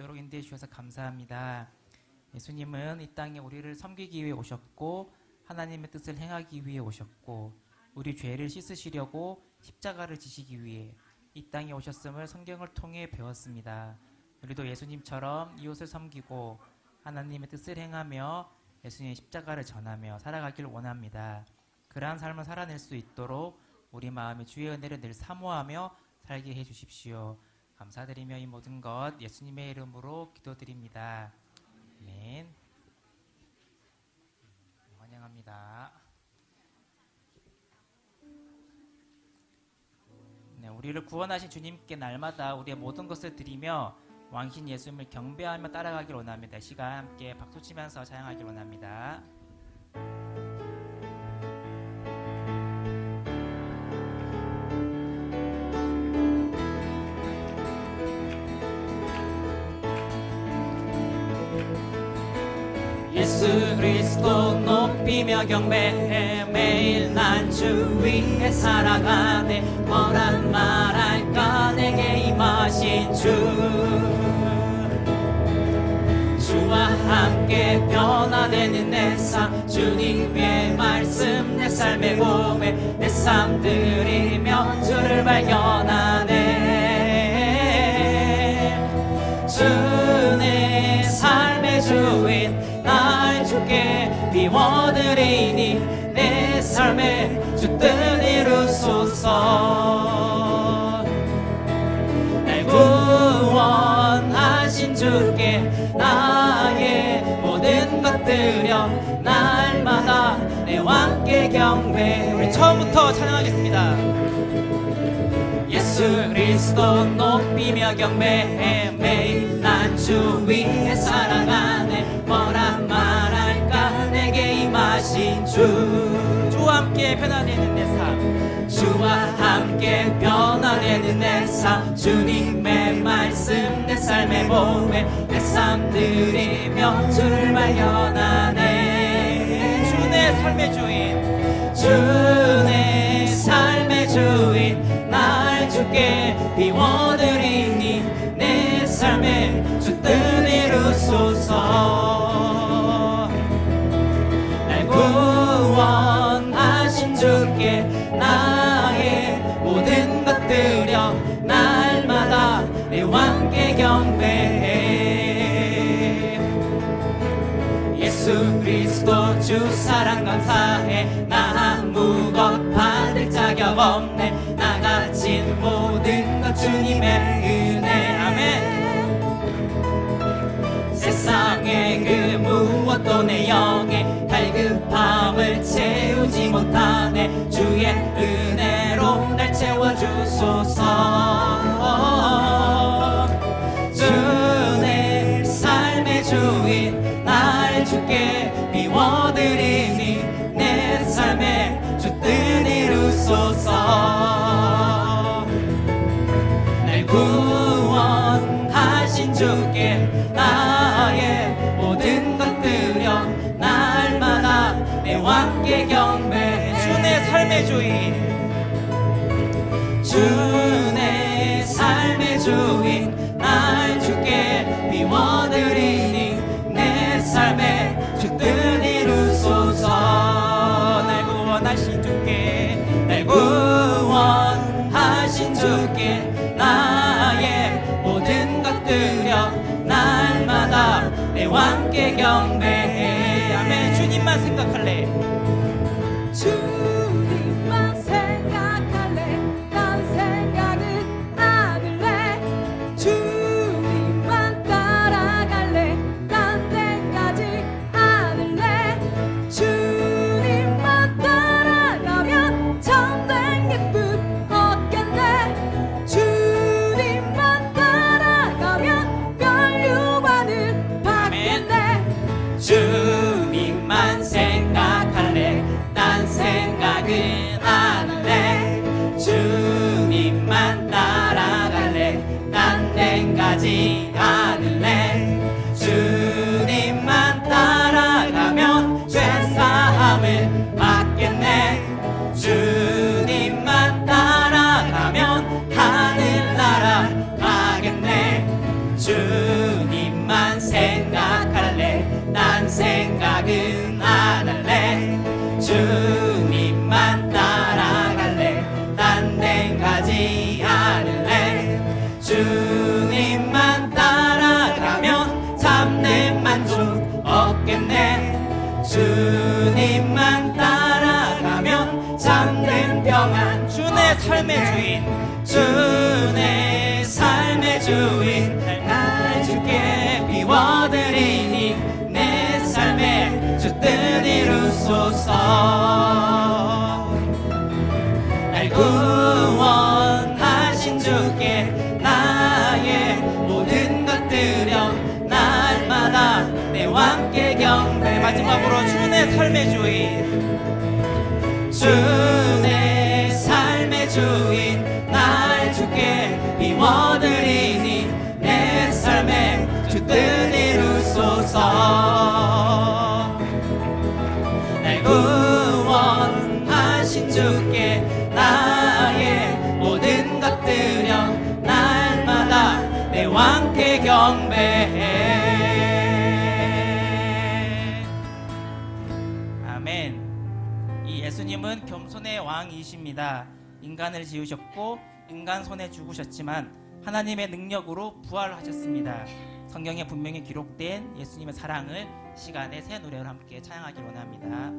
있도록 인도해 주셔서 감사합니다. 예수님은 이 땅에 우리를 섬기기 위해 오셨고 하나님의 뜻을 행하기 위해 오셨고 우리 죄를 씻으시려고 십자가를 지시기 위해 이 땅에 오셨음을 성경을 통해 배웠습니다. 우리도 예수님처럼 이웃을 섬기고 하나님의 뜻을 행하며 예수님의 십자가를 전하며 살아가길 원합니다. 그러한 삶을 살아낼 수 있도록 우리 마음에 주의 은혜를 늘 사모하며 살게 해 주십시오. 감사드리며 이 모든 것 예수님의 이름으로 기도드립니다. 아멘. 환영합니다. 네, 우리를 구원하신 주님께 날마다 우리의 모든 것을 드리며 왕신 예수님을 경배하며 따라가길 원합니다. 이 시간 함께 박수 치면서 찬양하길 원합니다. 높이며 경배해 매일 난 주 위에 살아가네. 뭐란 말할까? 내게 임하신 주. 주와 함께 변화되는 내 삶. 주님의 말씀 내 삶의 봄에 내 삶 들이며 주를 발견하네 주께 비워드리니 내 삶에 주뜻 이루소서. 날 구원하신 주께 나의 모든 것 드려 날마다 내 왕께 경배. 우리 처음부터 찬양하겠습니다. 예수 그리스도 높이며 경배해 매일 난주 위에 살아가네. 뭐란 말할 까 내게 임하신 주. 주와 함께 변화되는 내 삶. 주와 함께 변화되는 내 삶. 주님의 말씀 내 삶의 봄에 내삶 드리며 주를 발견하네. 주내 삶의 주인. 주내 삶의 주인. 날 주께 비워 주 사랑 감사해. 나 아무것 받을 자격 없네. 나 가진 모든 것 주님의 은혜. 아멘. 세상의 그 무엇도 내 영에 갈급함을 채우지 못하네. 주의 은혜로 날 채워주소서. 주내 삶의 주인 날 주께 비워드리니 내 삶에 주뜻 이루소서. 날 구원하신 주께 나의 모든 것 드려 날마다 내 왕께 경배해 주내 삶의 주인. 주내 삶의 주인. 날 주께 비워드리니 날마다 내 왕께 경배해. 아멘. 주님만 생각할래. 주 끝까지 가. 주인 날 주께 비워드리니 내 삶에 주뜻 이루소서. 날 구원하신 주께 나의 모든 것 드려 날마다 내 왕께 경배 마지막으로 주내 삶의 주인. 주내 삶의 주인 날 주께 삶에 주뜻 이루소서 날 구원하신 주께 나의 모든 것 드려 날마다 내 왕께 경배해 아멘. 이 예수님은 겸손의 왕이십니다. 인간을 지으셨고 인간 손에 죽으셨지만 하나님의 능력으로 부활하셨습니다. 성경에 분명히 기록된 예수님의 사랑을 시간의 새 노래로 함께 찬양하기 원합니다.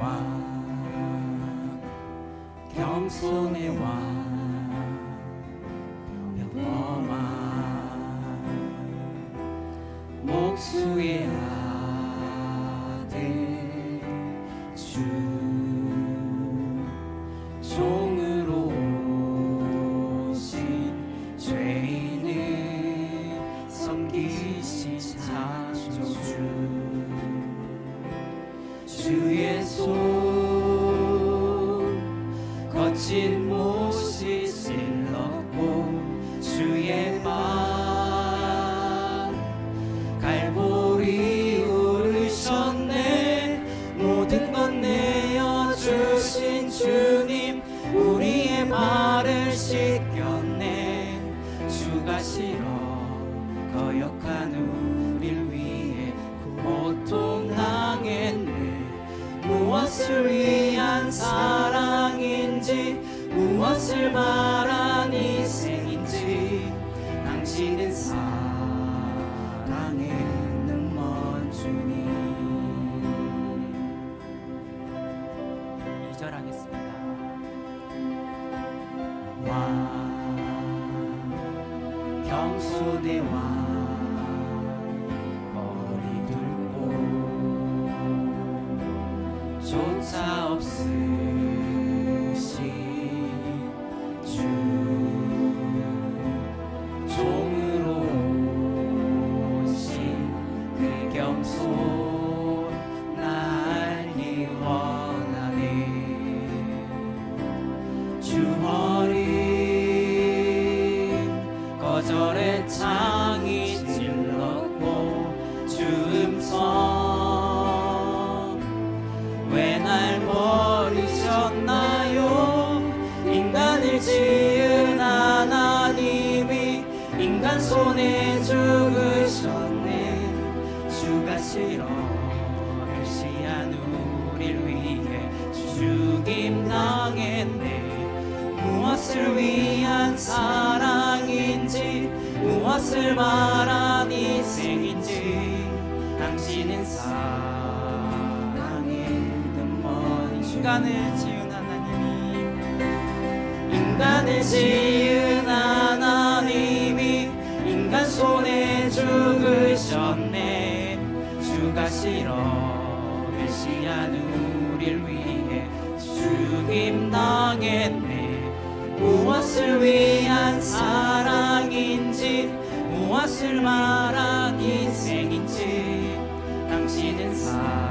왕 겸손의 왕 주 주의 손 거친 못이 찔렀고 주의 발 갈보리 오르셨네. 모든 것 내어 주신 주님 우리의 발을 씻겼네. 주가 싫어 거역한 우 무엇을 위한 사랑인지 무엇을 말한 희생인지 당신은 사랑의 눈먼 주님 2절 하겠습니다. 왕 겸손의 왕 창이 찔렀고 주음성. 왜 날 버리셨나요? 인간을 지은 하나님이 인간 손에 죽으셨네. 주가 싫어 멸시한 우릴 위해 죽임 당했네. 무엇을 위한 사랑인지 무엇을 말한 희생인지 당신은 사랑의 눈먼 인간을 지은 하나님이 인간을 지은 하나님이 인간 손에 죽으셨네. 주가 싫어 멸시한 우릴 위해 죽임 당했네. 무엇을 위한 사랑인지 무엇을 말한 희생인지 당신은 사